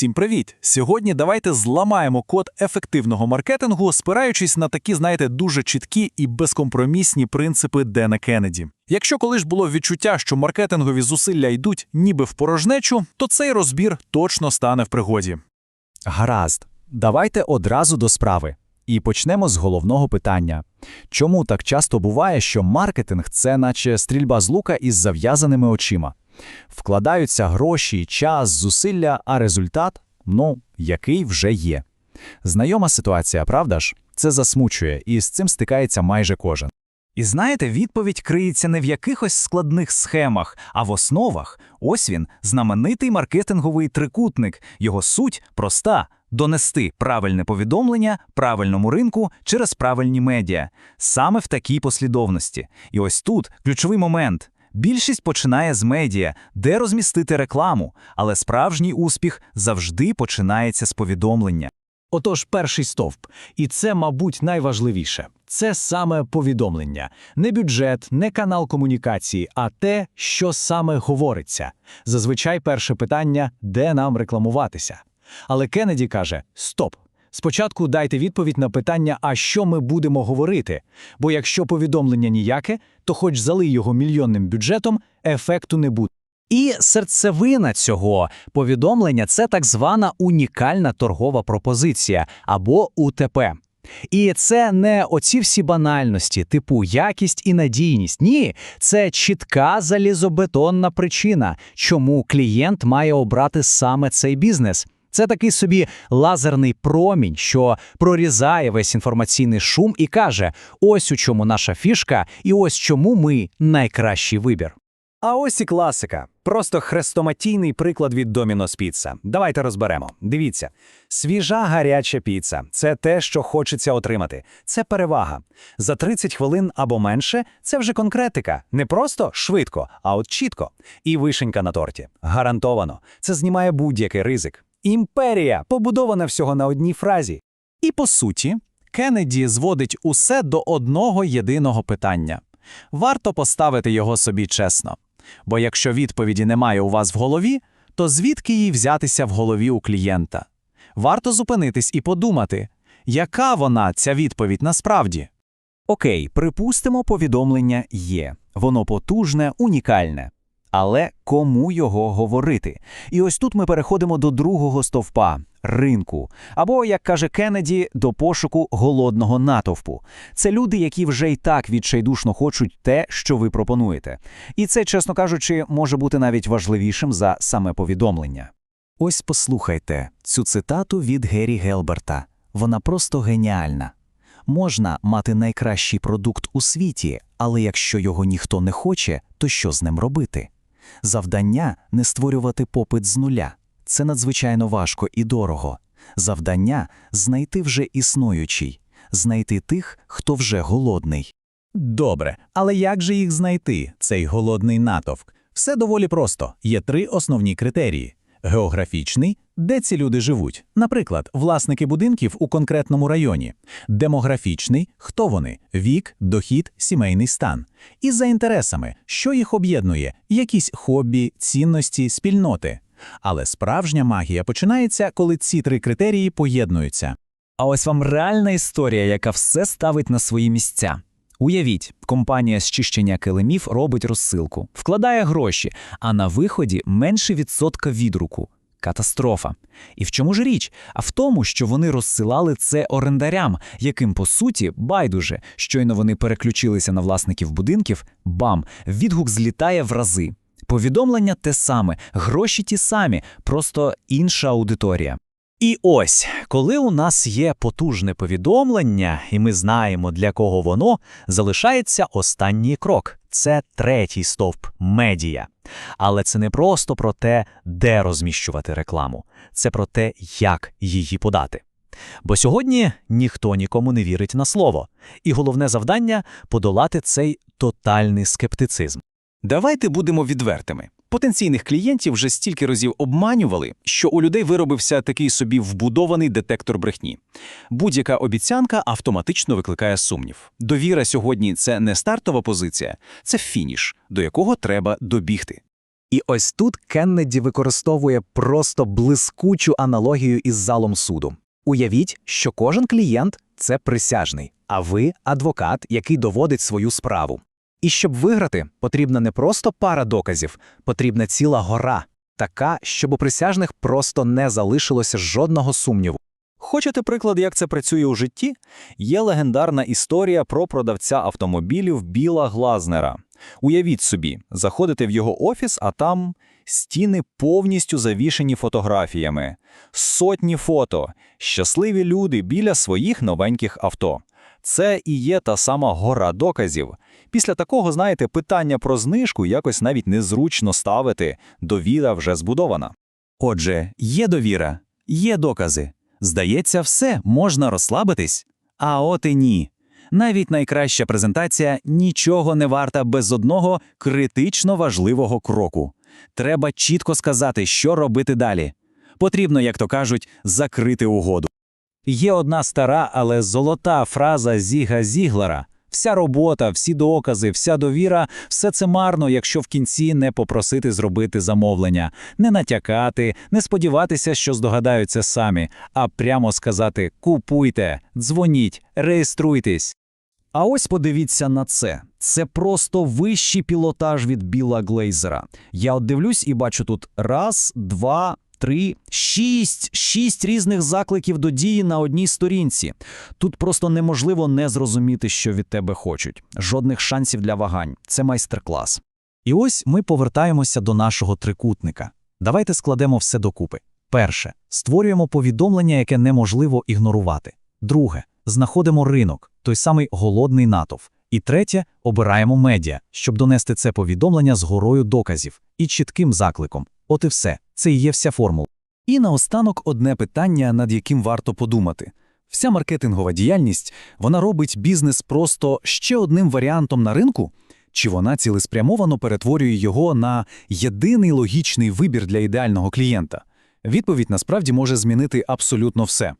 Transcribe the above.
Всім привіт! Сьогодні давайте зламаємо код ефективного маркетингу, спираючись на такі, знаєте, дуже чіткі і безкомпромісні принципи Дена Кеннеді. Якщо колись було відчуття, що маркетингові зусилля йдуть ніби в порожнечу, то цей розбір точно стане в пригоді. Гаразд, давайте одразу до справи. І почнемо з головного питання. Чому так часто буває, що маркетинг – це наче стрільба з лука із зав'язаними очима? Вкладаються гроші, час, зусилля, а результат – ну, який вже є. Знайома ситуація, правда ж? Це засмучує, і з цим стикається майже кожен. І знаєте, відповідь криється не в якихось складних схемах, а в основах. Ось він, знаменитий маркетинговий трикутник. Його суть проста донести правильне повідомлення правильному ринку через правильні медіа, саме в такій послідовності. І ось тут ключовий момент. Більшість починає з медіа, де розмістити рекламу, але справжній успіх завжди починається з повідомлення. Отож, перший стовп, і це, мабуть, найважливіше. Це саме повідомлення, не бюджет, не канал комунікації, а те, що саме говориться. Зазвичай перше питання де нам рекламуватися. Але Кеннеді каже: стоп. Спочатку дайте відповідь на питання, а що ми будемо говорити. Бо якщо повідомлення ніяке, то хоч залий його мільйонним бюджетом, ефекту не буде. І серцевина цього повідомлення це так звана унікальна торгова пропозиція або УТП. І це не оці всі банальності, типу якість і надійність. Ні, це чітка залізобетонна причина, чому клієнт має обрати саме цей бізнес. Це такий собі лазерний промінь, що прорізає весь інформаційний шум і каже: ось у чому наша фішка, і ось чому ми найкращий вибір. А ось і класика. Просто хрестоматійний приклад від Domino's Pizza. Давайте розберемо. Дивіться, свіжа гаряча піца це те, що хочеться отримати. Це перевага. За 30 хвилин або менше це вже конкретика. Не просто швидко, а от чітко. І вишенька на торті. Гарантовано. Це знімає будь-який ризик. Імперія побудована всього на одній фразі. І по суті, Кеннеді зводить усе до одного єдиного питання. Варто поставити його собі чесно. Бо якщо відповіді немає у вас в голові, то звідки їй взятися в голові у клієнта? Варто зупинитись і подумати, яка вона, ця відповідь насправді? Окей, припустимо, повідомлення є. Воно потужне, унікальне. Але кому його говорити? І ось тут ми переходимо до другого стовпа ринку. Або, як каже Кеннеді, до пошуку голодного натовпу. Це люди, які вже й так відчайдушно хочуть те, що ви пропонуєте. І це, чесно кажучи, може бути навіть важливішим за саме повідомлення. Ось послухайте цю цитату від Геррі Гелберта. Вона просто геніальна. Можна мати найкращий продукт у світі, але якщо його ніхто не хоче, то що з ним робити? Завдання не створювати попит з нуля. Це надзвичайно важко і дорого. Завдання знайти вже існуючий, знайти тих, хто вже голодний. Добре, але як же їх знайти, цей голодний натовк? Все доволі просто. Є три основні критерії: географічний, де ці люди живуть, наприклад, власники будинків у конкретному районі, демографічний, хто вони, вік, дохід, сімейний стан, і за інтересами, що їх об'єднує, якісь хобі, цінності, спільноти. Але справжня магія починається, коли ці три критерії поєднуються. А ось вам реальна історія, яка все ставить на свої місця. Уявіть, компанія з чищення килимів робить розсилку, вкладає гроші, а на виході менше відсотка відруку. Катастрофа. І в чому ж річ? А в тому, що вони розсилали це орендарям, яким по суті байдуже, щойно вони переключилися на власників будинків, бам, відгук злітає в рази. Повідомлення те саме, гроші ті самі, просто інша аудиторія. І ось, коли у нас є потужне повідомлення, і ми знаємо, для кого воно, залишається останній крок це третій стовп медіа. Але це не просто про те, де розміщувати рекламу, це про те, як її подати. Бо сьогодні ніхто нікому не вірить на слово, і головне завдання подолати цей тотальний скептицизм. Давайте будемо відвертими. Потенційних клієнтів вже стільки разів обманювали, що у людей виробився такий собі вбудований детектор брехні. Будь-яка обіцянка автоматично викликає сумнів. Довіра сьогодні це не стартова позиція, це фініш, до якого треба добігти. І ось тут Кеннеді використовує просто блискучу аналогію із залом суду. Уявіть, що кожен клієнт це присяжний, а ви адвокат, який доводить свою справу. І щоб виграти, потрібна не просто пара доказів, потрібна ціла гора, така, щоб у присяжних просто не залишилося жодного сумніву. Хочете приклад, як це працює у житті? Є легендарна історія про продавця автомобілів Біла Глазнера. Уявіть собі, заходите в його офіс, а там стіни повністю завішені фотографіями. Сотні фото, щасливі люди біля своїх новеньких авто. Це і є та сама гора доказів. Після такого, знаєте, питання про знижку якось навіть незручно ставити, довіра вже збудована. Отже, є довіра, є докази. Здається, все, можна розслабитись. А от і ні. Навіть найкраща презентація нічого не варта без одного критично важливого кроку. Треба чітко сказати, що робити далі. Потрібно, як то кажуть, закрити угоду. Є одна стара, але золота фраза Зіга Зіглера. Вся робота, всі докази, вся довіра – все це марно, якщо в кінці не попросити зробити замовлення, не натякати, не сподіватися, що здогадаються самі, а прямо сказати «купуйте», «дзвоніть», «реєструйтесь». А ось подивіться на це. Це просто вищий пілотаж від Біла Глейзера. Я от дивлюсь і бачу тут раз, два, три, шість, шість різних закликів до дії на одній сторінці. Тут просто неможливо не зрозуміти, що від тебе хочуть. Жодних шансів для вагань. Це майстер-клас. І ось ми повертаємося до нашого трикутника. Давайте складемо все докупи. Перше, створюємо повідомлення, яке неможливо ігнорувати. Друге, знаходимо ринок, той самий голодний натовп. І третє, обираємо медіа, щоб донести це повідомлення з горою доказів і чітким закликом. От і все. Це і є вся формула. І наостанок одне питання, над яким варто подумати. Вся маркетингова діяльність, вона робить бізнес просто ще одним варіантом на ринку? Чи вона цілеспрямовано перетворює його на єдиний логічний вибір для ідеального клієнта? Відповідь насправді може змінити абсолютно все.